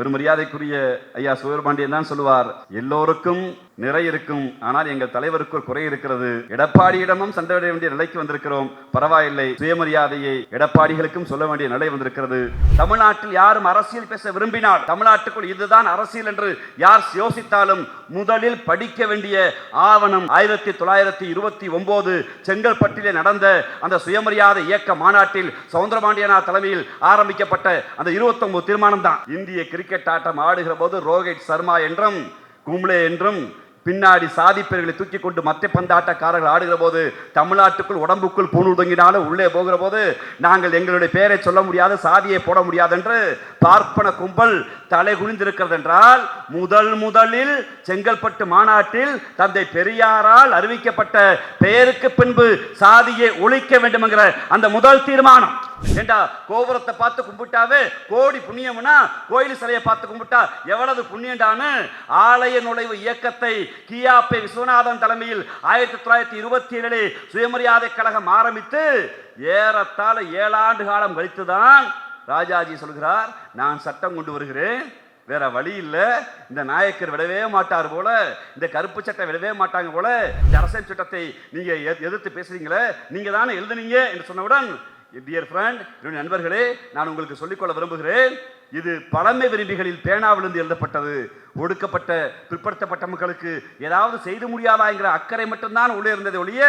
பெருமரியாதைக்குரிய ஐயா சுவர்பாண்டியன் தான் சொல்லுவார் எல்லோருக்கும் நிறை இருக்கும் ஆனால் எங்கள் தலைவருக்கு ஒரு குறை இருக்கிறது. எடப்பாடியிடமும் சண்டை விட வேண்டிய நிலைக்கு வந்திருக்கிறோம். பரவாயில்லை. சுயமரியாதையை எடப்பாடிகளுக்கும் சொல்ல வேண்டிய நிலை வந்திருக்கிறது. தமிழ்நாட்டில் யாரும் அரசியல் பேச விரும்பினால் தமிழ்நாட்டுக்குள் இதுதான் அரசியல் என்று யார் யோசித்தாலும் முதலில் படிக்க வேண்டிய ஆவணம் ஆயிரத்தி தொள்ளாயிரத்தி இருபத்தி ஒன்பது செங்கல்பட்டிலே நடந்த அந்த சுயமரியாதை இயக்க மாநாட்டில் சவுந்தரபாண்டியனார் தலைமையில் ஆரம்பிக்கப்பட்ட அந்த இருபத்தொன்பது தீர்மானம் தான் இந்திய கிரிக்கெட் ஆட்டம் ஆடுகிற போது ரோஹித் சர்மா என்றும் கும்ளே என்றும் பின்னாடி சாதிப்பெயர்களை தூக்கி கொண்டு மத்திய பந்தாட்டக்காரர்கள் ஆடுகிற போது தமிழ்நாட்டுக்குள் உடம்புக்குள் பூணுதங்கினாலும் உள்ளே போகிற போது நாங்கள் எங்களுடைய பெயரை சொல்ல முடியாது சாதியை போட முடியாது என்று பார்ப்பன கும்பல் தலை குனிந்திருக்கிறது என்றால் முதல் முதலில் செங்கல்பட்டு மாநாட்டில் தந்தை பெரியாரால் அறிவிக்கப்பட்ட பெயருக்கு பின்பு சாதியை ஒழிக்க வேண்டும் என்கிற அந்த முதல் தீர்மானம். ஏண்டா கோபுரத்தை பார்த்து கும்பிட்டாவே கோடி புண்ணியம்னா கோயில் சிலையை பார்த்து கும்பிட்டா எவ்வளவு புண்ணியண்டான்னு ஆலய நுழைவு இயக்கத்தை கியாப்பை விஸ்வநாதன் தலைமையில் ஆயிரத்தி தொள்ளாயிரத்தி இருபத்தி ஏழிலே சுயமரியாதை கழகம் ஆரம்பித்து ஏறத்தாழ ஏழாண்டு காலம் கழித்து தான் ராஜாஜி சொல்கிறார் நான் சட்டம் கொண்டு வருகிறேன். வேற வழி இல்லை. இந்த நாயக்கர் விடவே மாட்டார் போல. இந்த கருப்பு சட்டை விடவே மாட்டாங்க போல. இந்த அரசியல் சட்டத்தை நீங்க எதிர்த்து பேசுறீங்களே. நீங்க தானே எழுதுனீங்க? என்று சொன்னவுடன் டியர் ஃப்ரெண்ட் என்னுடைய நண்பர்களே நான் உங்களுக்கு சொல்லிக்கொள்ள விரும்புகிறேன் இது பழமை விரும்பிகளில் பேனாவிலிருந்து எழுதப்பட்டது. ஒடுக்கப்பட்ட பிற்படுத்தப்பட்ட மக்களுக்கு ஏதாவது செய்து முடியாதா என்கிற அக்கறை மட்டும்தான் உள்ளே இருந்தது ஒழிய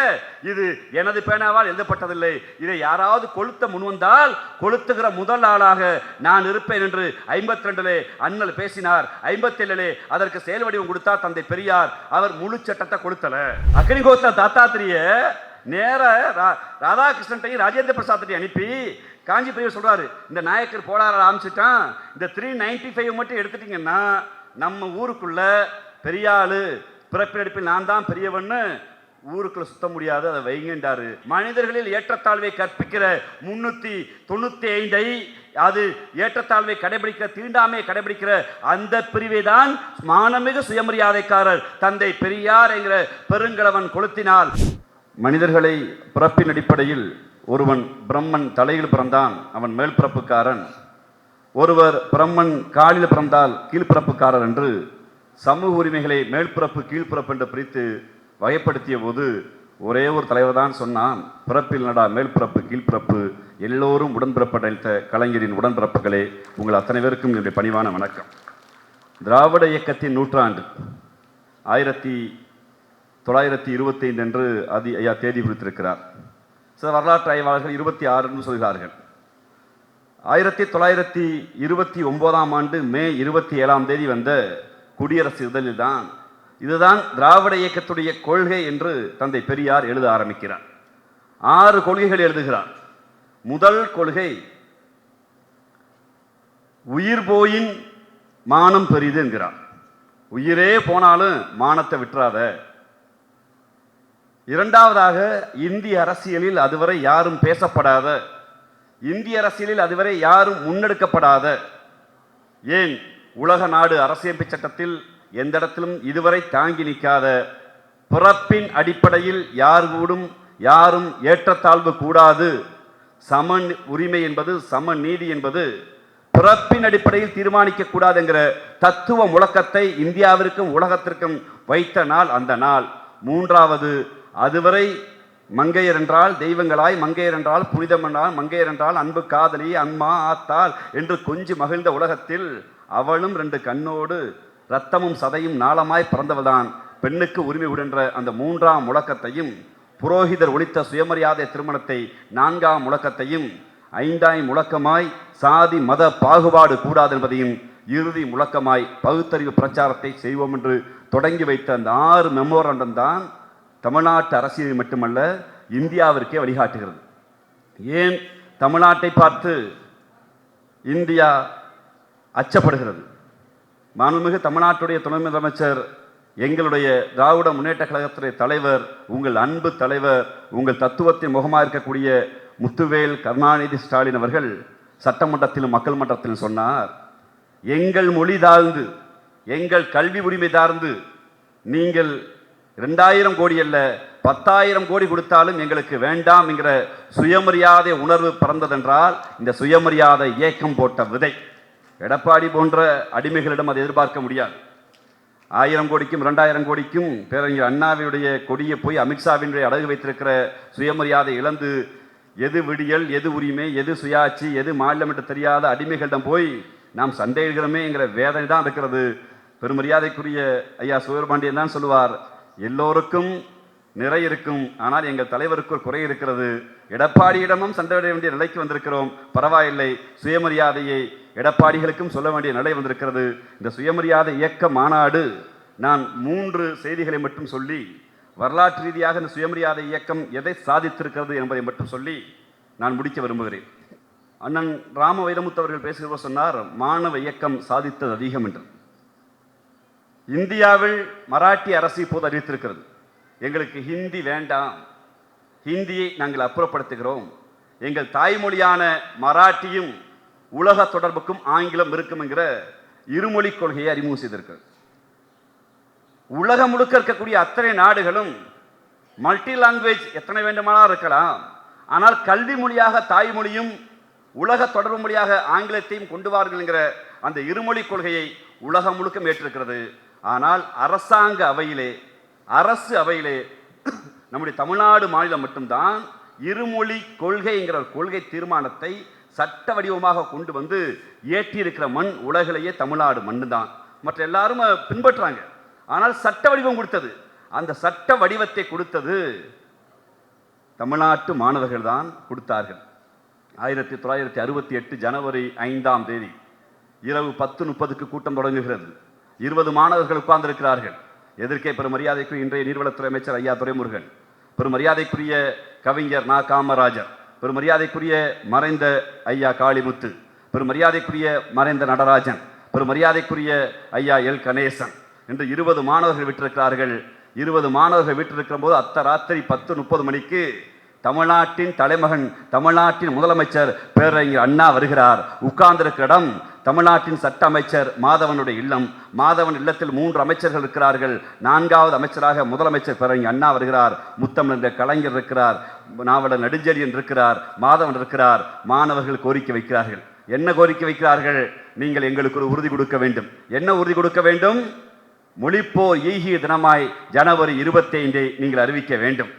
இது எனது பேனாவால் எழுதப்பட்டதில்லை. இதை யாராவது கொளுத்த முன்வந்தால் கொளுத்துகிற முதல் ஆளாக நான் இருப்பேன் என்று ஐம்பத்தி ரெண்டிலே அண்ணல் பேசினார். ஐம்பத்தேழிலே அதற்கு செயல் வடிவம் கொடுத்தார் தந்தை பெரியார். அவர் முழு சட்டத்தை கொளுத்தல. அக்னிகோத்த தாத்தாத்திரிய நேராக ரா- ராதாகிருஷ்ணன்ட்டையும் ராஜேந்திர பிரசாத்தையும் அனுப்பி காஞ்சி பெரியவர் சொல்கிறாரு இந்த நாயக்கர் போடார ஆரம்பிச்சிட்டான் இந்த த்ரீ நைன்டி ஃபைவ் மட்டும் எடுத்துட்டிங்கன்னா நம்ம ஊருக்குள்ள பெரியாளு பிறப்பினெடுப்பில் நான் தான் பெரியவன்னு ஊருக்குள்ள சுத்த முடியாது அதை வைங்கன்றாரு. மனிதர்களில் ஏற்றத்தாழ்வை கற்பிக்கிற முன்னூத்தி தொண்ணூத்தி ஐந்தை அது ஏற்றத்தாழ்வை கடைபிடிக்கிற தீண்டாமையை கடைபிடிக்கிற அந்த பிரிவை தான் மானமிகு சுயமரியாதைக்காரர் தந்தை பெரியார் என்கிற பெருங்கலவன் கொளுத்தினால் மனிதர்களை பிறப்பின் அடிப்படையில் ஒருவன் பிரம்மன் தலையில் பிறந்தான் அவன் மேல் பிறப்புக்காரன். ஒருவர் பிரம்மன் காலில் பிறந்தால் கீழ்ப்பிறப்புக்காரர் என்று சமூக உரிமைகளை மேல்பிறப்பு கீழ்பிறப்பு என்று பிரித்து வகைப்படுத்திய போது ஒரே ஒரு தலைவர் தான் சொன்னான் பிறப்பில் நடா மேல்பிறப்பு கீழ்பிறப்பு எல்லோரும் உடன்பிறப்படைத்த கலைஞரின் உடன்பிறப்புகளே உங்கள் அத்தனை பேருக்கும் என்னுடைய பணிவான வணக்கம். திராவிட இயக்கத்தின் நூற்றாண்டு ஆயிரத்தி தொள்ளாயிரத்தி இருபத்தைந்து என்று அதி ஐயா தேதி குறித்திருக்கிறார் சில வரலாற்று ஆய்வாளர்கள் இருபத்தி ஆறுன்னு சொல்கிறார்கள். ஆயிரத்தி தொள்ளாயிரத்தி இருபத்தி ஒம்போதாம் ஆண்டு மே இருபத்தி ஏழாம் தேதி வந்த குடியரசு இதழில் தான் இதுதான் திராவிட இயக்கத்துடைய கொள்கை என்று தந்தை பெரியார் எழுத ஆரம்பிக்கிறார். ஆறு கொள்கைகள் எழுதுகிறார். முதல் கொள்கை உயிர் போயின் மானம் பெரிது என்கிறார் உயிரே போனாலும் மானத்தை விட்டுறாத இரண்டாவதாக இந்திய அரசியலில் அதுவரை யாரும் பேசப்படாத இந்திய அரசியலில் அதுவரை யாரும் முன்னெடுக்கப்படாத ஏன் உலக நாடு அரசியமைப்பு சட்டத்தில் எந்த இடத்திலும் இதுவரை தாங்கி நிற்காத பிறப்பின் அடிப்படையில் யார் கூடும் யாரும் ஏற்றத்தாழ்வு கூடாது. சம உரிமை என்பது சம நீதி என்பது பிறப்பின் அடிப்படையில் தீர்மானிக்க கூடாது என்கிற தத்துவ முழக்கத்தை இந்தியாவிற்கும் உலகத்திற்கும் வைத்த நாள் அந்த நாள். மூன்றாவது அதுவரை மங்கையர் என்றால் தெய்வங்களாய் மங்கையர் என்றால் புனிதம் என்றால் மங்கையர் என்றால் அன்பு காதலி அம்மா ஆத்தாள் என்று கொஞ்சி மகிழ்ந்த உலகத்தில் அவளும் ரெண்டு கண்ணோடு ரத்தமும் சதையும் நாளமாய் பிறந்தவள்தான். பெண்ணுக்கு உரிமை விடுன்ற அந்த மூன்றாம் முழக்கத்தையும் புரோகிதர் ஒழித்த சுயமரியாதை திருமணத்தை நான்காம் முழக்கத்தையும் ஐந்தாம் முழக்கமாய் சாதி மத பாகுபாடு கூடாது என்பதையும் இறுதி முழக்கமாய் பகுத்தறிவு பிரச்சாரத்தை செய்வோம் என்று தொடங்கி வைத்த அந்த ஆறு மெமோரண்டம் தான் தமிழ்நாட்டு அரசியல் மட்டுமல்ல இந்தியாவிற்கே வழிகாட்டுகிறது. ஏன் தமிழ்நாட்டை பார்த்து இந்தியா அச்சப்படுகிறது? மாண்புமிகு தமிழ்நாட்டுடைய துணை முதலமைச்சர் எங்களுடைய திராவிட முன்னேற்ற கழகத்துடைய தலைவர் உங்கள் அன்பு தலைவர் உங்கள் தத்துவத்தின் முகமாக இருக்கக்கூடிய முத்துவேல் கருணாநிதி ஸ்டாலின் அவர்கள் சட்டமன்றத்திலும் மக்கள் மன்றத்திலும் சொன்னார் எங்கள் மொழி தாழ்ந்து எங்கள் கல்வி உரிமை தாழ்ந்து நீங்கள் ரெண்டாயிரம் கோடி அல்ல பத்தாயிரம் கோடி கொடுத்தாலும் எங்களுக்கு வேண்டாம் என்கிற சுயமரியாதை உணர்வு பிறந்ததென்றால் இந்த சுயமரியாதை இயக்கம் போட்ட விதை. எடப்பாடி போன்ற அடிமைகளிடம் அதை எதிர்பார்க்க முடியாது. ஆயிரம் கோடிக்கும் இரண்டாயிரம் கோடிக்கும் பேரறிஞர் அண்ணாவினுடைய கொடியை போய் அமித்ஷாவினுடைய அடகு வைத்திருக்கிற சுயமரியாதை இழந்து எது விடியல் எது உரிமை எது சுயாட்சி எது மாநிலம் என்று தெரியாத அடிமைகளிடம் போய் நாம் சண்டையிடுகிறோமேங்கிற வேதனை தான் இருக்கிறது. பெருமரியாதைக்குரிய ஐயா சுயர்பாண்டியன் தான் சொல்லுவார் எல்லோருக்கும் நிறை இருக்கும். ஆனால் எங்கள் தலைவருக்கு ஒரு குறை இருக்கிறது. எடப்பாடியிடமும் சண்டையிட வேண்டிய நிலைக்கு வந்திருக்கிறோம். பரவாயில்லை. சுயமரியாதையை எடப்பாடிகளுக்கும் சொல்ல வேண்டிய நிலை வந்திருக்கிறது. இந்த சுயமரியாதை இயக்க மாநாடு நான் மூன்று செய்திகளை மட்டும் சொல்லி வரலாற்று ரீதியாக இந்த சுயமரியாதை இயக்கம் எதை சாதித்திருக்கிறது என்பதை மட்டும் சொல்லி நான் முடிக்க விரும்புகிறேன். அண்ணன் ராம வைரமுத்து அவர்கள் பேசுகிறவர் சொன்னார் மாணவ இயக்கம் சாதித்தது அதிகம் என்று. இந்தியாவில் மராட்டி அரசு இப்போது அறிவித்திருக்கிறது. எங்களுக்கு ஹிந்தி வேண்டாம். ஹிந்தியை நாங்கள் அப்புறப்படுத்துகிறோம். எங்கள் தாய்மொழியான மராட்டியும் உலக தொடர்புக்கும் ஆங்கிலம் இருக்கும் என்கிற இருமொழி கொள்கையை அறிமுகம் செய்திருக்கிறது. உலகம் முழுக்க இருக்கக்கூடிய அத்தனை நாடுகளும் மல்டி லாங்குவேஜ் எத்தனை வேண்டுமானாலும் இருக்கலாம். ஆனால் கல்வி மொழியாக தாய்மொழியும் உலக தொடர்பு மொழியாக ஆங்கிலத்தையும் கொண்டு வார்கள் என்கிற அந்த இருமொழி கொள்கையை உலகம் முழுக்க ஏற்றிருக்கிறது. ஆனால் அரசாங்க அவையிலே அரசு அவையிலே நம்முடைய தமிழ்நாடு மாநிலம் மட்டும்தான் இருமொழி கொள்கைங்கிற ஒரு கொள்கை தீர்மானத்தை சட்ட வடிவமாக கொண்டு வந்து ஏற்றியிருக்கிற மண் உலகிலேயே தமிழ்நாடு மண்ணு தான் மற்ற எல்லாரும் பின்பற்றுறாங்க ஆனால் சட்ட வடிவம் கொடுத்தது. அந்த சட்ட வடிவத்தை கொடுத்தது தமிழ்நாட்டு மாணவர்கள் தான் கொடுத்தார்கள். ஆயிரத்தி தொள்ளாயிரத்தி அறுபத்தி எட்டு ஜனவரி ஐந்தாம் தேதி இரவு பத்து முப்பதுக்கு கூட்டம் தொடங்குகிறது. இருபது மாணவர்கள் உட்கார்ந்திருக்கிறார்கள். எதிர்க்கே பெரும் மரியாதைக்குரிய இன்றைய நீர்வளத்துறை அமைச்சர் ஐயா துரைமுருகன் பெரும் மரியாதைக்குரிய கவிஞர் நா. காமராஜர் பெரும் மரியாதைக்குரிய மறைந்த ஐயா காளிமுத்து பெரும் மரியாதைக்குரிய மறைந்த நடராஜன் பெரும் மரியாதைக்குரிய ஐயா எல். கணேசன். என்று இருபது மாணவர்கள் விட்டிருக்கிறார்கள். இருபது மாணவர்கள் விட்டிருக்கிற போது அத்த ராத்திரி பத்து முப்பது மணிக்கு தமிழ்நாட்டின் தலைமகன் தமிழ்நாட்டின் முதலமைச்சர் பேரறிஞர் அண்ணா வருகிறார். உட்கார்ந்திருக்கிற இடம் தமிழ்நாட்டின் சட்ட அமைச்சர் மாதவனுடைய இல்லம். மாதவன் இல்லத்தில் மூன்று அமைச்சர்கள் இருக்கிறார்கள். நான்காவது அமைச்சராக முதலமைச்சர் பிறங்கி அண்ணா வருகிறார். முத்தமிழ் என்ற கலைஞர் இருக்கிறார். நாவலர் நெடுஞ்செழியன் இருக்கிறார். மாதவன் இருக்கிறார். மாணவர்கள் கோரிக்கை வைக்கிறார்கள். என்ன கோரிக்கை வைக்கிறார்கள்? நீங்கள் எங்களுக்கு ஒரு உறுதி கொடுக்க வேண்டும். என்ன உறுதி கொடுக்க வேண்டும்? மொழிப்போர் ஈகிய தினமாய் ஜனவரி இருபத்தைந்தை நீங்கள் அறிவிக்க வேண்டும்.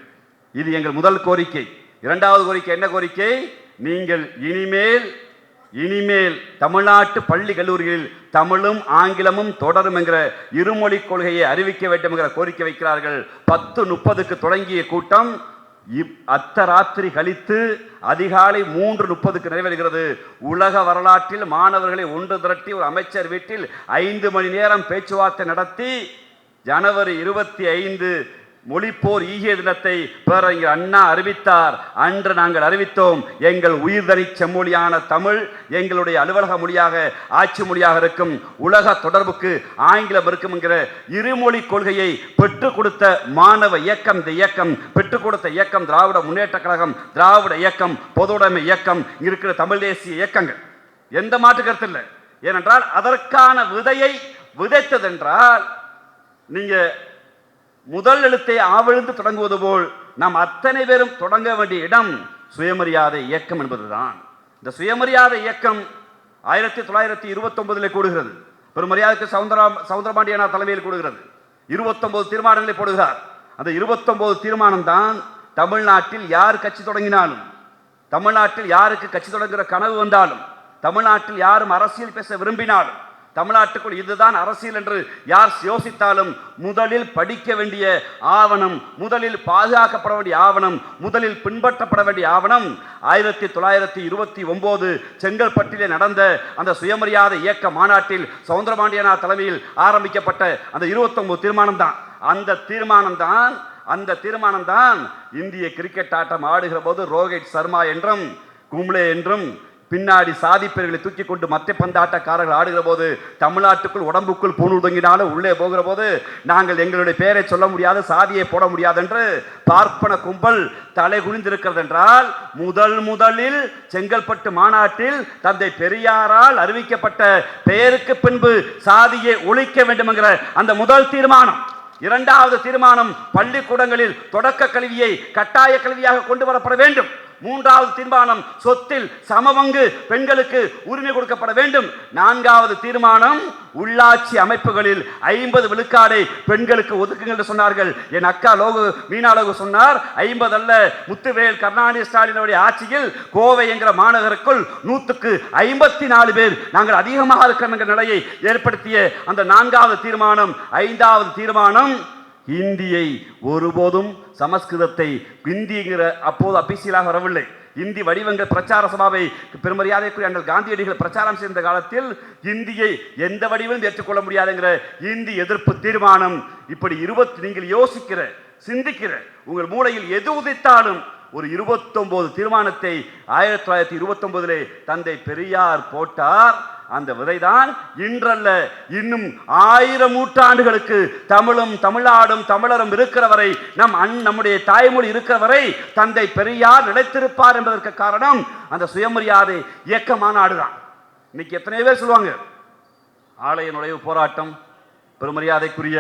இது எங்கள் முதல் கோரிக்கை. இரண்டாவது கோரிக்கை என்ன கோரிக்கை? நீங்கள் இனிமேல் இனிமேல் தமிழ்நாட்டு பள்ளி கல்லூரிகளில் தமிழும் ஆங்கிலமும் தொடரும் என்கிற இருமொழி கொள்கையை அறிவிக்க வேண்டும் என்கிற கோரிக்கை வைக்கிறார்கள். பத்து முப்பதுக்கு தொடங்கிய கூட்டம் இப் அத்த ராத்திரி கழித்து அதிகாலை மூன்று முப்பதுக்கு நிறைவேறுகிறது உலக வரலாற்றில் மாணவர்களை ஒன்று திரட்டி ஒரு அமைச்சர் வீட்டில் ஐந்து மணி நேரம் பேச்சுவார்த்தை நடத்தி ஜனவரி இருபத்தி ஐந்து மொழிப்போர் ஈகிய தினத்தை பேரறிஞர் அண்ணா அறிவித்தார். அன்று நாங்கள் அறிவித்தோம் எங்கள் உயிர்தனி செம்மொழியான தமிழ் எங்களுடைய அலுவலக மொழியாக ஆட்சி மொழியாக இருக்கும் உலக தொடர்புக்கு ஆங்கிலம் இருக்கும் என்கிற இருமொழி கொள்கையை பெற்றுக் கொடுத்த மாணவ இயக்கம் இந்த இயக்கம் பெற்றுக் கொடுத்த இயக்கம் திராவிட முன்னேற்ற கழகம் திராவிட இயக்கம் பொதுவுடைமை இயக்கம் இருக்கிற தமிழ் தேசிய இயக்கங்கள். எந்த மாற்று கருத்து இல்லை. ஏனென்றால் அதற்கான விதையை விதைத்ததென்றால் நீங்கள் முதல் எழுத்தை ஆவெழுந்து தொடங்குவது போல் நாம் அத்தனை பேரும் தொடங்க வேண்டிய இடம் சுயமரியாதை இயக்கம் என்பதுதான். இந்த சுயமரியாதை இயக்கம் ஆயிரத்தி தொள்ளாயிரத்தி இருபத்தொன்பதில் கூடுகிறது. பெருமரியாதைக்கு சவுந்தரா சவுந்தரபாண்டியனார் தலைமையில் கூடுகிறது. இருபத்தொன்பது தீர்மானங்களை போடுகிறார். அந்த இருபத்தொன்பது தீர்மானம் தான் தமிழ்நாட்டில் யார் கட்சி தொடங்கினாலும் தமிழ்நாட்டில் யாருக்கு கட்சி தொடங்குகிற கனவு வந்தாலும் தமிழ்நாட்டில் யாரும் அரசியல் பேச விரும்பினாலும் தமிழ்நாட்டுக்குள் இதுதான் அரசியல் என்று யார் யோசித்தாலும் முதலில் படிக்க வேண்டிய ஆவணம் முதலில் பாதுகாக்கப்பட வேண்டிய ஆவணம் முதலில் பின்பற்றப்பட வேண்டிய ஆவணம் ஆயிரத்தி தொள்ளாயிரத்தி இருபத்தி ஒன்பது செங்கல்பட்டிலே நடந்த அந்த சுயமரியாதை இயக்க மாநாட்டில் சவுந்தரபாண்டியனா தலைமையில் ஆரம்பிக்கப்பட்ட அந்த இருபத்தொன்பது தீர்மானம் தான் அந்த தீர்மானம் தான் அந்த தீர்மானம் தான் இந்திய கிரிக்கெட் ஆட்டம் ஆடுகிற போது ரோஹித் சர்மா என்றும் கும்ளே என்றும் பின்னாடி சாதிப்பெயர்களை தூக்கி கொண்டு மற்ற பந்தாட்டக்காரர்கள் ஆடுகிற போது தமிழ்நாட்டுக்குள் உடம்புக்குள் பூணுதங்கினாலும் உள்ளே போகிற போது நாங்கள் எங்களுடைய பெயரை சொல்ல முடியாது சாதியை போட முடியாது என்று பார்ப்பன கும்பல் தலை குனிந்திருக்கிறது என்றால் முதல் முதலில் செங்கல்பட்டு மாநாட்டில் தந்தை பெரியாரால் அறிவிக்கப்பட்ட பெயருக்கு பின்பு சாதியை ஒழிக்க வேண்டும் என்கிற அந்த முதல் தீர்மானம். இரண்டாவது தீர்மானம் பள்ளிக்கூடங்களில் தொடக்க கல்வியை கட்டாய கல்வியாக கொண்டு வரப்பட வேண்டும். மூன்றாவது தீர்மானம் சொத்தில் சமபங்கு பெண்களுக்கு உரிமை கொடுக்கப்பட வேண்டும். நான்காவது தீர்மானம் உள்ளாட்சி அமைப்புகளில் ஐம்பது விழுக்காடை பெண்களுக்கு ஒதுக்குங்கள் என்று சொன்னார்கள். என் அக்கா லோகு மீனாலோகு சொன்னார் ஐம்பது அல்ல முத்துவேல் கருணாநிதி ஸ்டாலினுடைய ஆட்சியில் கோவை என்கிற மாநகருக்குள் நூற்றுக்கு ஐம்பத்தி நாலு பேர் நாங்கள் அதிகமாக இருக்கிறோம் என்கிற நிலையை ஏற்படுத்திய அந்த நான்காவது தீர்மானம் ஐந்தாவது தீர்மானம் இந்தியை ஒருபோதும் சமஸ்கிருதத்தை இந்திங்கிற அப்போது அபிசியலாக வரவில்லை. இந்தி வடிவங்கள் பிரச்சார சபாவை பெருமரியாதைக்குரிய அண்ணல் காந்தியடிகள் பிரச்சாரம் செய்த காலத்தில் இந்தியை எந்த வடிவிலும் ஏற்றுக்கொள்ள முடியாதுங்கிற இந்தி எதிர்ப்பு தீர்மானம் இப்படி இருபத்தி நீங்கள் யோசிக்கிற சிந்திக்கிற உங்கள் மூளையில் எது உதித்தாலும் ஒரு இருபத்தொன்பது தீர்மானத்தை ஆயிரத்தி தொள்ளாயிரத்தி இருபத்தொன்பதிலே தந்தை பெரியார் போட்டார். அந்த விதைதான் இன்றல்ல. இன்னும் ஆயிரம் நூற்றாண்டுகளுக்கு தமிழும் தமிழ்நாடும் தமிழரும் இருக்கிற வரை நம் அன் நம்முடைய தாய்மொழி இருக்கிற வரை தந்தை பெரியார் நிலைத்திருப்பார் என்பதற்கு காரணம் அந்த சுயமரியாதை இயக்க மாநாடு தான் இன்னைக்கு எத்தனை பேர் சொல்லுவாங்க ஆலய நுழைவு போராட்டம் பெருமரியாதைக்குரிய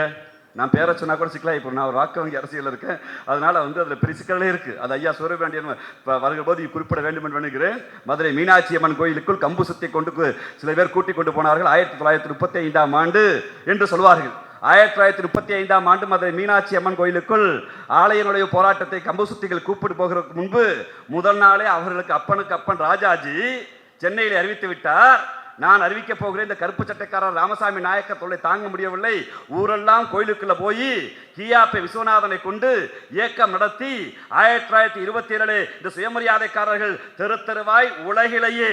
நான் பேரை சொன்னா கூட சிக்கலா இப்போ நான் ஒரு வாக்கு வங்கி அரசியல் இருக்கேன். அதனால வந்து அதில் பெரிய இருக்குது இருக்கு. அது ஐயா சூரியபாண்டியன் இப்போ வருகிற போது குறிப்பிட வேண்டும் என்று நினைக்கிறேன் மதுரை மீனாட்சி அம்மன் கோயிலுக்குள் கம்பு சுத்தி கொண்டு சில பேர் கூட்டிக் கொண்டு போனார்கள். ஆயிரத்தி தொள்ளாயிரத்தி முப்பத்தி ஐந்தாம் ஆண்டு என்று சொல்வார்கள். ஆயிரத்தி தொள்ளாயிரத்தி முப்பத்தி ஐந்தாம் ஆண்டு மதுரை மீனாட்சி அம்மன் கோயிலுக்குள் ஆலயனுடைய போராட்டத்தை கம்பு சுத்திகள் கூப்பிட்டு போகிறதுக்கு முன்பு முதல் நாளே அவர்களுக்கு அப்பனுக்கு அப்பன் ராஜாஜி சென்னையில் அறிவித்து விட்டார். நான் அறிவிக்க போகிறேன் இந்த கருப்பு சட்டைக்காரர் ராமசாமி நாயக்கர் தொல்லை தாங்க முடியவில்லை. ஊரெல்லாம் கோயிலுக்குள்ள போய் கியாப்பை விஸ்வநாதனை கொண்டு இயக்கம் நடத்தி ஆயிரத்தி தொள்ளாயிரத்தி இருபத்தி ஏழு இந்த சுயமரியாதைக்காரர்கள் தெரு தெருவாய் உலகிலேயே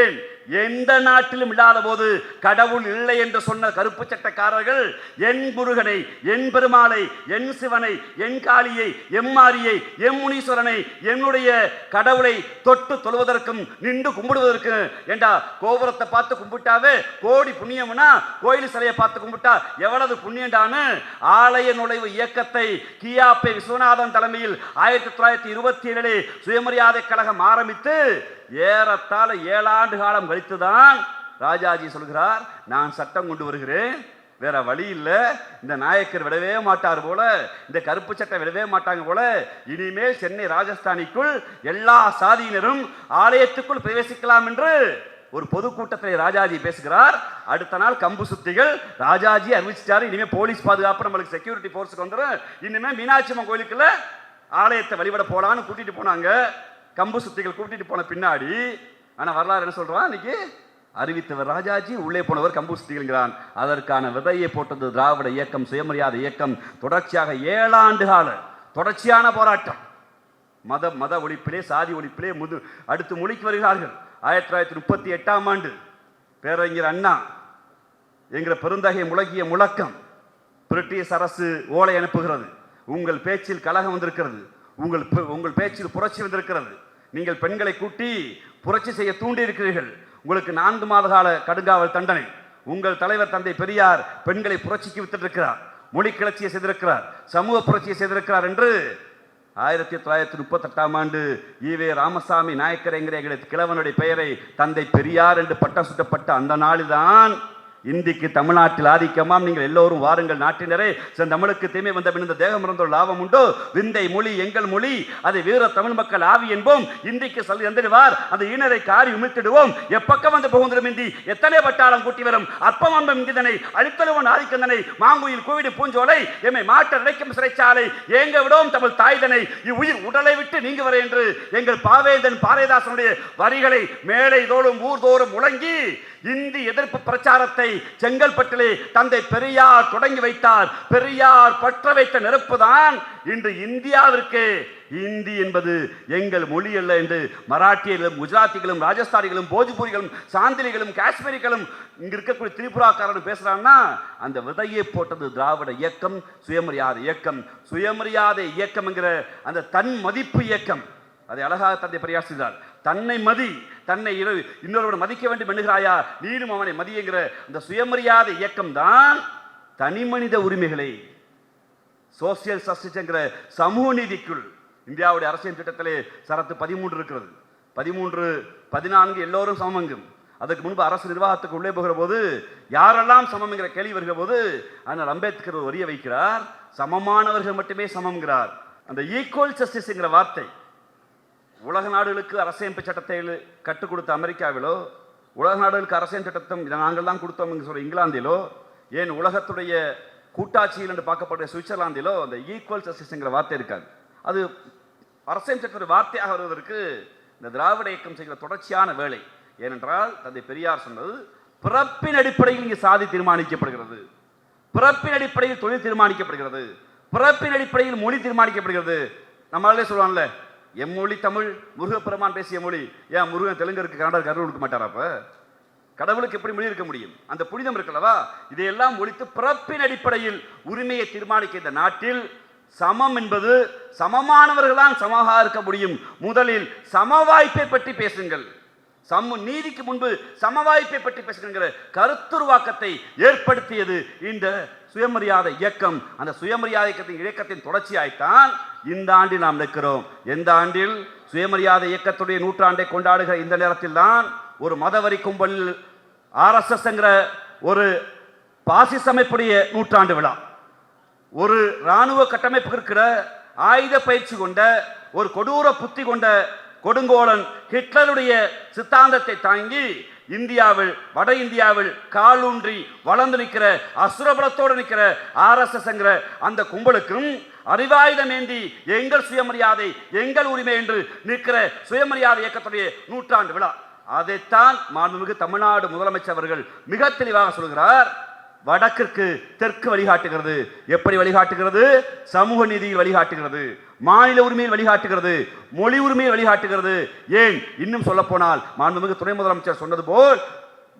ஏன் எந்த நாட்டிலும் இல்லாத போது கடவுள் இல்லை என்று சொன்ன கருப்பு சட்டக்காரர்கள் என் முருகனை என் பெருமாளை என் சிவனை என் காளியை எம்மாரியை எம் முனீஸ்வரனை என்னுடைய கடவுளை தொட்டு தொழுவதற்கும் நின்று கும்பிடுவதற்கு ஏண்டா கோபுரத்தை பார்த்து கும்பிட்டாவே கோடி புண்ணியம்னா கோயில் சிலையை பார்த்து கும்பிட்டா எவ்வளவு புண்ணியண்டான்னு ஆலய நுழைவு இயக்கத்தை கியாப்பை விஸ்வநாதன் தலைமையில் ஆயிரத்தி தொள்ளாயிரத்தி இருபத்தி ஏழிலே சுயமரியாதை கழகம் ஆரம்பித்து ஏறத்தாழ ஏழாண்டு காலம் கழித்துதான் ராஜாஜி சொல்கிறார் நான் சட்டம் கொண்டு வருகிறேன். வேற வழி இல்லை. இந்த நாயக்கர் விடவே மாட்டார் போல. இந்த கருப்பு சட்டை விடவே மாட்டாங்க போல. இனிமேல் சென்னை ராஜஸ்தானிக்குள் எல்லா சாதியினரும் ஆலயத்துக்குள் பிரவேசிக்கலாம் என்று ஒரு பொதுக்கூட்டத்தில் ராஜாஜி பேசுகிறார். அடுத்த நாள் கம்பு சுத்திகள் ராஜாஜி அறிவிச்சிட்டாரு. இனிமேல் போலீஸ் பாதுகாப்பு நம்மளுக்கு செக்யூரிட்டி ஃபோர்ஸுக்கு வந்துடும் இனிமேல் மீனாட்சி அம்மன் கோயிலுக்குள்ள ஆலயத்தை வழிபட போலான்னு கூட்டிட்டு போனாங்க. கம்பு சுத்திகள் கூட்டிட்டு போன பின்னாடி ஆனால் வரலாறு என்ன சொல்றான் இன்னைக்கு அறிவித்தவர் ராஜாஜி உள்ளே போனவர் கம்பு சுத்திகள்ங்கிறான். அதற்கான விதையை போட்டது திராவிட இயக்கம் சுயமரியாதை இயக்கம். தொடர்ச்சியாக ஏழாண்டு கால தொடர்ச்சியான போராட்டம். மத மத ஒழிப்பிலே சாதி ஒழிப்பிலே முது அடுத்து மொழிக்கு வருகிறார்கள். ஆயிரத்தி தொள்ளாயிரத்தி முப்பத்தி எட்டாம் ஆண்டு பேரறிஞர் அண்ணா என்கிற பெருந்தகை முழங்கிய முழக்கம் பிரிட்டிஷ் அரசு ஓலை அனுப்புகிறது. உங்கள் பேச்சில் கலகம் வந்திருக்கிறது. உங்கள் பே- உங்கள் பேச்சில் புரட்சி வந்திருக்கிறது. நீங்கள் பெண்களை கூட்டி புரட்சி செய்ய தூண்டி இருக்கிறீர்கள் உங்களுக்கு நான்கு மாத கால கடுங்காவல் தண்டனை. உங்கள் தலைவர் தந்தை பெரியார் பெண்களை புரட்சிக்கு வித்திருக்கிறார் மொழி கிளர்ச்சியை செய்திருக்கிறார். சமூக புரட்சியை செய்திருக்கிறார் என்று ஆயிரத்தி தொள்ளாயிரத்தி முப்பத்தெட்டாம் ஆண்டு ஈவே ராமசாமி நாயக்கர் என்கிற எங்களது கிழவனுடைய பெயரை தந்தை பெரியார் என்று பட்டம் சுட்டப்பட்ட அந்த நாளில்தான் இந்திக்கு தமிழ்நாட்டில் ஆதிக்கமாம். நீங்கள் எல்லோரும் வாருங்கள் நாட்டினரே. செந்தமிழுக்கு தீமை வந்த பின் இந்த தேகம் இருந்தோர் லாபம் உண்டோ? விந்தை மொழி எங்கள் மொழி. அதை வீர தமிழ் மக்கள் ஆவி என்போம். இந்திக்கு சொல்லி எந்திடுவார். அந்த ஈனரை காரி உமிழ்த்திடுவோம். எப்பக்கம் வந்து புகுந்திடும் இந்தி? எத்தனை பட்டாளம் கூட்டி வரும்? அற்பம் அன்பம் இந்திதனை அழித்தலுவன் ஆதிக்கந்தனை மாங்குயில் கூவிடு பூஞ்சோலை எம்மை மாட்ட நினைக்கும் சிறைச்சாலை ஏங்க விடோம் தமிழ் தாய்தனை. இவ்வுயிர் உடலை விட்டு நீங்க வர என்று எங்கள் பாவேந்தன் பாரதிதாசனுடைய வரிகளை மேலை தோறும் ஊர்தோறும் முழங்கி இந்தி எதிர்ப்பு பிரச்சாரத்தை செங்கல்பட்டிலே தந்தை பெரியார் தொடங்கி வைத்தார். பெரியார் பற்ற வைத்த நெருப்பு தான் இன்று இந்தியாவிற்கு. இந்தி என்பது எங்கள் மொழி அல்ல என்று மராட்டியர்களும் குஜராத்திகளும் ராஜஸ்தானிகளும் போஜ்பூரிகளும் சாந்திலிகளும் காஷ்மீரிகளும் இங்க இருக்கக்கூடிய திரிபுராக்காரன் பேசுகிறான்னா அந்த விதையை போட்டது திராவிட இயக்கம் சுயமரியாதை இயக்கம். சுயமரியாதை இயக்கம் என்கிற அந்த தன் மதிப்பு இயக்கம். அதை அழகாக தந்தை பெரியார் தன்னை மதி தன்னை இன்னொருவன் மதிக்க வேண்டும் எண்ணுகிறாயா நீனும் அவனை மதியங்கிற அந்த சுயமரியாதை இயக்கம் தான் தனி மனித உரிமைகளை சோசியல் ஜஸ்டிஸ் என்கிற சமூக நீதிக்குள் இந்தியாவுடைய அரசியல் திட்டத்திலே சரத்து பதிமூன்று இருக்கிறது. பதிமூன்று பதினான்கு எல்லோரும் சமங்கும் அதுக்கு முன்பு அரசு நிர்வாகத்துக்கு உள்ளே போகிற போது யாரெல்லாம் சமம் என்கிற கேள்வி வருகிற போது ஆனால் அம்பேத்கர் ஒரு வரிய வைக்கிறார் சமமானவர்கள் மட்டுமே சமம்ங்கிறார். அந்த ஈக்குவல் ஜஸ்டிஸ் என்கிற வார்த்தை உலக நாடுகளுக்கு அரசியமைப்பு சட்டத்தை எழு- கற்றுக் கொடுத்த அமெரிக்காவிலோ உலக நாடுகளுக்கு அரசியல் சட்டத்தை இதை நாங்கள் தான் கொடுத்தோம் சொல்கிற இங்கிலாந்திலோ ஏன் உலகத்துடைய கூட்டாட்சியில் என்று பார்க்கப்படுற சுவிட்சர்லாந்திலோ அந்த ஈக்குவல் ஜஸ்டிஸ்ங்கிற வார்த்தை இருக்காது. அது அரசியல் சட்ட வார்த்தையாக வருவதற்கு இந்த திராவிட இயக்கம் செய்கிற தொடர்ச்சியான வேலை. ஏனென்றால் தந்தை பெரியார் சொன்னது பிறப்பின் அடிப்படையில் இங்கு சாதி தீர்மானிக்கப்படுகிறது. பிறப்பின் அடிப்படையில் தொழில் தீர்மானிக்கப்படுகிறது. பிறப்பின் அடிப்படையில் மொழி தீர்மானிக்கப்படுகிறது. நம்மளாலே சொல்லுவாங்கல்ல எம்மொழி தமிழ் முருகப்பெருமான் பேசிய மொழி. ஏன் முருகன் தெலுங்கருக்கு கன்னடருக்கு அருள் கொடுக்க மாட்டாரா அப்ப? கடவுளுக்கு எப்படி மொழி இருக்க முடியும்? அந்த புனிதம் இருக்கல்லவா இதையெல்லாம் ஒழித்து பிறப்பின் அடிப்படையில் உரிமையை தீர்மானிக்க இந்த நாட்டில் சமம் என்பது சமமானவர்களால் சமமாக இருக்க முடியும். முதலில் சம வாய்ப்பை பற்றி பேசுங்கள். சம நீதிக்கு முன்பு சம வாய்ப்பை பற்றி பேசுகிற கருத்துருவாக்கத்தை ஏற்படுத்தியது இந்த சுயமரியாதை இயக்கம். அந்த சுயமரியாதை இயக்கத்தின் இயக்கத்தின் தொடர்ச்சியாய்த்தான் இந்த ஆண்டில் நாம் நிற்கிறோம். எந்த ஆண்டில்? சுயமரியாதை இயக்கத்துடைய நூற்றாண்டை கொண்டாடுகிற இந்த நேரத்தில் தான் ஒரு மதவரி கும்பலில் ஆர்எஸ்எஸ் என்கிற ஒரு பாசிச அமைப்புடைய நூற்றாண்டு விழா. ஒரு இராணுவ கட்டமைப்பு இருக்கிற ஆயுத பயிற்சி கொண்ட ஒரு கொடூர புத்தி கொண்ட கொடுங்கோலன் ஹிட்லருடைய சித்தாந்தத்தை தாங்கி இந்தியாவில் வட இந்தியாவில் காலூன்றி வளர்ந்து நிற்கிற அசுரபலத்தோடு நிற்கிற ஆர்எஸ்எஸ் என்கிற அந்த கும்பலுக்கும் அறிவாயுதம் ஏந்தி எங்கள் சுயமரியாதை எங்கள் உரிமை என்று நிற்கிற சுயமரியாதை இயக்கத்துடைய நூற்றாண்டு விழா. அதைத்தான் மாண்புமிகு தமிழ்நாடு முதலமைச்சர் அவர்கள் மிக தெளிவாக சொல்கிறார். வடக்கிற்கு தெற்கு வழிகாட்டுகிறது. எப்படி வழிகாட்டுகிறது? சமூக நீதியில் வழிகாட்டுகிறது. மாநில உரிமையில் வழிகாட்டுகிறது. மொழி உரிமையில் வழிகாட்டுகிறது. ஏன்? இன்னும் சொல்ல போனால் மாண்புமிகு துணை முதலமைச்சர் சொன்னது போல்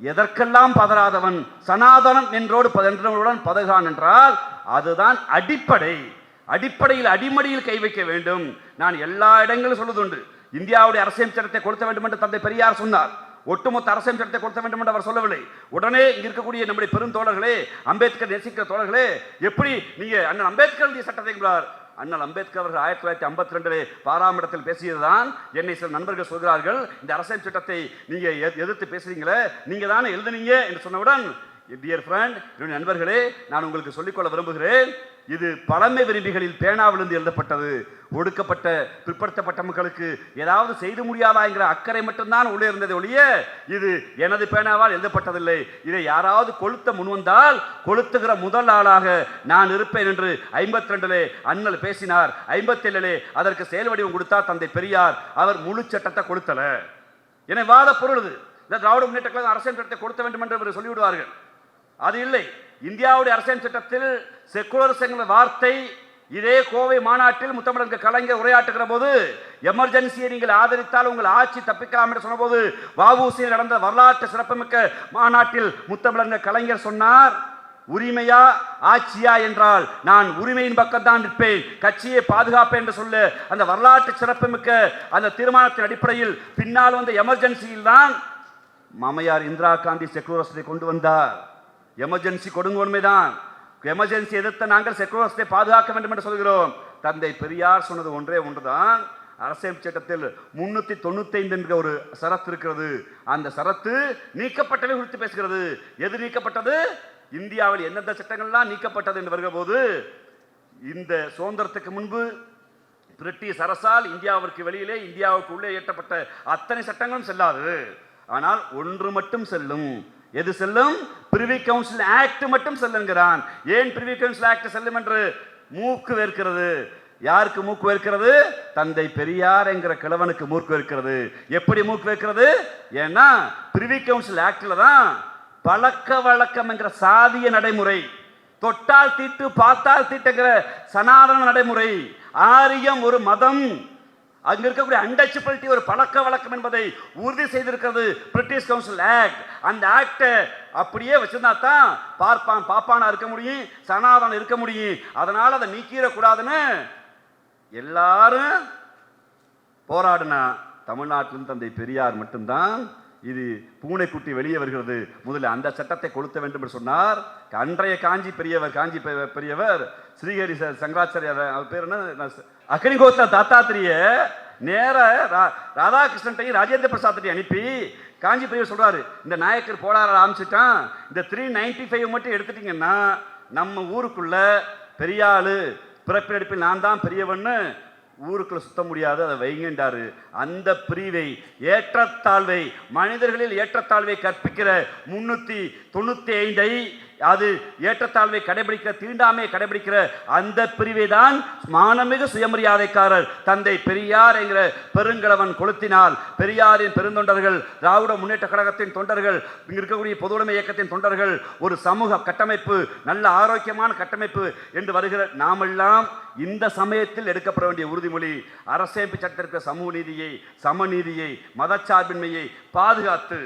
எதற்கெல்லாம் பதறாதவன் சனாதனம் என்றோடு பதன்றவனுடன் பதகான் என்றால் அதுதான் அடிப்படை. அடிப்படையில் அடிமடியில் கை வைக்க வேண்டும். நான் எல்லா இடங்களும் சொல்வதுண்டு. இந்தியாவுடைய அரசியல் சட்டத்தை கொடுக்க வேண்டும் என்று தந்தை பெரியார் சொன்னார். ஒட்டுமொத்த அரசியல் சட்டத்தை கொடுத்த வேண்டும் என்று அவர் சொல்லவில்லை. உடனே இங்க இருக்கக்கூடிய நம்முடைய பெருந்தோழர்களே அம்பேத்கர் நேசிக்கிற தோழர்களே எப்படி நீங்க அண்ணன் அம்பேத்கர் எழுதிய சட்டத்தை என்கிறார் அண்ணல் அம்பேத்கர் அவர்கள் ஆயிரத்தி தொள்ளாயிரத்தி ஐம்பத்தி ரெண்டிலே பாராமடத்தில் பேசியதுதான் என்னை சில நண்பர்கள் சொல்கிறார்கள். இந்த அரசியல் சட்டத்தை நீங்க எதிர்த்து பேசுறீங்களே நீங்க தானே எழுதுனீங்க என்று சொன்னவுடன் டியர் ஃப்ரெண்ட் என்னுடைய நண்பர்களே நான் உங்களுக்கு சொல்லிக்கொள்ள விரும்புகிறேன் இது பழமை விரும்பிகளில் பேனாவிலிருந்து எழுதப்பட்டது. ஒடுக்கப்பட்ட பிற்படுத்தப்பட்ட மக்களுக்கு ஏதாவது செய்து முடியாதா என்கிற அக்கறை மட்டும்தான் உள்ளே இருந்ததை ஒழிய இது எனது பேனாவால் எழுதப்பட்டதில்லை. இதை யாராவது கொளுத்த முன்வந்தால் கொளுத்துகிற முதல் ஆளாக நான் இருப்பேன் என்று ஐம்பத்தி ரெண்டிலே அண்ணல் பேசினார். ஐம்பத்தேழிலே அதற்கு செயல் வடிவம் கொடுத்தார் தந்தை பெரியார். அவர் முழு சட்டத்தை கொடுத்தல என வாத பொருள் இது. இந்த திராவிட முன்னேற்ற கழகம் அரசியல் சட்டத்தை கொடுத்த வேண்டும் என்று சொல்லிவிடுவார்கள். அது இல்லை. இந்தியாவுடைய அரசியல் சட்டத்தில் செக்குலர் என்கிற வார்த்தை இதே கோவை மாநாட்டில் முத்தமிழங்க கலைஞர் உரையாற்றுகிற போது எமர்ஜென்சியை நீங்கள் ஆதரித்தால் உங்கள் ஆட்சி தப்பிக்கலாம் என்று சொன்னபோது வஉசியில் நடந்த வரலாற்று சிறப்புமிக்க மாநாட்டில் முத்தமிழங்க கலைஞர் சொன்னார். உரிமையா ஆட்சியா என்றால் நான் உரிமையின் பக்கம் தான் நிற்பேன் கட்சியை பாதுகாப்பேன் என்று சொல்ல அந்த வரலாற்று சிறப்புமிக்க அந்த தீர்மானத்தின் அடிப்படையில் பின்னால் வந்த எமர்ஜென்சியில் தான் மாமையார் இந்திரா காந்தி செக்குலரசத்தை கொண்டு வந்தார். எமர்ஜென்சி கொடுங்கோன்மைதான் எமர்ஜென்சி எதிர்த்த நாங்கள் செக்குலரசத்தை பாதுகாக்க வேண்டும் என்று சொல்கிறோம். தந்தை பெரியார் சொன்னது ஒன்றே ஒன்றுதான். அரசியல் சட்டத்தில் முன்னூற்றி தொண்ணூத்தி ஐந்து என்கிற ஒரு சரத்து இருக்கிறது. அந்த சரத்து நீக்கப்பட்டவை குறித்து பேசுகிறது. எது நீக்கப்பட்டது? இந்தியாவில் எந்தெந்த சட்டங்கள்லாம் நீக்கப்பட்டது என்று வருகிற போது இந்த சுதந்திரத்துக்கு முன்பு பிரிட்டிஷ் அரசால் இந்தியாவிற்கு வெளியிலே இந்தியாவுக்கு உள்ளே இயற்றப்பட்ட அத்தனை சட்டங்களும் செல்லாது. ஆனால் ஒன்று மட்டும் செல்லும். எது செல்லும்? பிரிவி கவுன்சில் ஆக்ட் மட்டும் செல்லுங்கிறான். ஏன் பிரிவி கவுன்சில் ஆக்ட் செல்லும் என்று மூக்கு வேர்க்கிறது யாருக்கு மூக்கு வேர்க்கிறது தந்தை பெரியார் என்கிற கிழவனுக்கு மூக்கு வெறுக்கிறது. எப்படி மூக்கு வைக்கிறது ஏன்னா பிரிவி கவுன்சில் ஆக்ட்ல தான் பழக்க வழக்கம் என்கிற சாதிய நடைமுறை தொட்டால் தீட்டு பார்த்தால் தீட்டுங்கிற சனாதன நடைமுறை ஆரியம் ஒரு மதம் அங்க இருக்கக்கூடிய அன்டச்சபிலிட்டி ஒரு பழக்க வழக்கம் என்பதை உறுதி செய்திருக்கிறது பிரிட்டிஷ் கவுன்சில் ஆக்ட் அந்த ஆக்டை அப்படியே வச்சிருந்தா தான் பார்ப்பான் பாப்பானா இருக்க முடியும் சனாதனம் இருக்க முடியும். அதனால அதை நீக்கிடக்கூடாதுன்னு எல்லாரும் போராடினா தமிழ்நாட்டிலும் தந்தை பெரியார் மட்டும்தான் இது பூனைக்குட்டி வெளியே வருகிறது. முதலில் அந்த சட்டத்தை கொளுத்த வேண்டும் என்று சொன்னார். அன்றைய காஞ்சி பெரியவர் காஞ்சி பெரியவர் ஸ்ரீஹரி சங்கராச்சாரியார் அவர் பேர் என்ன? அக்னிகோத்த தாத்தாத்திரிய நேர ரா- ராதாகிருஷ்ணன்ட்டையும் ராஜேந்திர பிரசாத்தையும் அனுப்பி காஞ்சி பெரியவர் சொல்றாரு இந்த நாயக்கர் போராட ஆரம்பிச்சிட்டான். இந்த த்ரீ நைன்டி ஃபைவ் மட்டும் எடுத்துட்டீங்கன்னா நம்ம ஊருக்குள்ள பெரியாளு பிறப்பினடிப்பில் நான் தான் பெரியவன்னு ஊருக்குள்ள சுத்த முடியாது அதை வைங்கன்றாரு. அந்த பிரிவை ஏற்றத்தாழ்வை மனிதர்களில் ஏற்றத்தாழ்வை கற்பிக்கிற முன்னூத்தி தொண்ணூற்றி ஐந்தை அது ஏற்றத்தாழ்வை கடைபிடிக்கிற தீண்டாமையை கடைபிடிக்கிற அந்த பிரிவை தான் மானமிகு சுயமரியாதைக்காரர் தந்தை பெரியார் என்கிற பெருங்கிழவன் கொளுத்தினால் பெரியாரின் பெருந்தொண்டர்கள் திராவிட முன்னேற்ற கழகத்தின் தொண்டர்கள் இங்கே இருக்கக்கூடிய பொதுவுடைமை இயக்கத்தின் தொண்டர்கள் ஒரு சமூக கட்டமைப்பு நல்ல ஆரோக்கியமான கட்டமைப்பு என்று வருகிற நாமெல்லாம் இந்த சமயத்தில் எடுக்கப்பட வேண்டிய உறுதிமொழி அரசமைப்பு சட்டத்திற்கு சமூக நீதியை சமநீதியை மதச்சார்பின்மையை பாதுகாத்து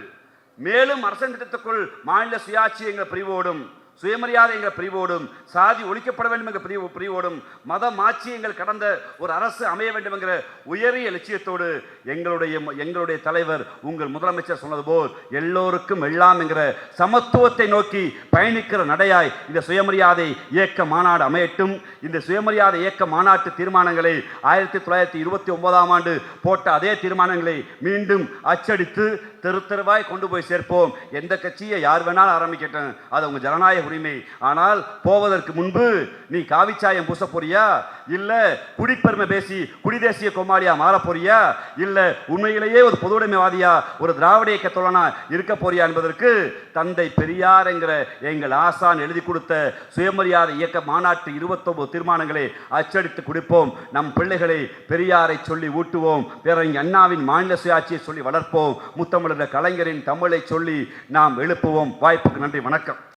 மேலும் அரசன் திட்டத்துக்குள் மாநில சுயாட்சி என்கிற பிரிவோடும் சுயமரியாதை எங்கள் பிரிவோடும் சாதி ஒழிக்கப்பட வேண்டும் என்கிற பிரிவு பிரிவோடும் மத மாட்சி எங்கள் கடந்த ஒரு அரசு அமைய வேண்டும் என்கிற உயரிய லட்சியத்தோடு எங்களுடைய எங்களுடைய தலைவர் உங்கள் முதலமைச்சர் சொன்னது போல் எல்லோருக்கும் எல்லாம் என்கிற சமத்துவத்தை நோக்கி பயணிக்கிற நடையாய் இந்த சுயமரியாதை இயக்க மாநாடு அமையட்டும். இந்த சுயமரியாதை இயக்க மாநாட்டு தீர்மானங்களை ஆயிரத்தி தொள்ளாயிரத்தி இருபத்தி ஒன்பதாம் ஆண்டு போட்ட அதே தீர்மானங்களை மீண்டும் அச்சடித்து தெரு தெருவாய் கொண்டு போய் சேர்ப்போம். எந்த கட்சியை யார் வேணாலும் ஆரம்பிக்கட்டும். அது உங்க ஜனநாயக உரிமை. ஆனால் போவதற்கு முன்பு நீ காவிச்சாயம் பூச போறியா? இல்லை குடிப்பெருமை பேசி குடிதேசிய கொமாடியா மாற போறியா? இல்லை உண்மையிலேயே ஒரு பொதுவுடைமைவாதியா ஒரு திராவிட இயக்க தோழனா இருக்க போறியா என்பதற்கு தந்தை பெரியார் என்கிற எங்கள் ஆசான் எழுதி கொடுத்த சுயமரியாதை இயக்க மாநாட்டு இருபத்தொன்பது தீர்மானங்களை அச்சடித்து குடிப்போம். நம் பிள்ளைகளை பெரியாரை சொல்லி ஊட்டுவோம். பேரறிஞர் அண்ணாவின் மாநில சுயாட்சியை சொல்லி வளர்ப்போம். முத்தமிழர் கலைஞரின் தமிழை சொல்லி நாம் எழுப்புவோம். வாய்ப்புக்கு நன்றி வணக்கம்.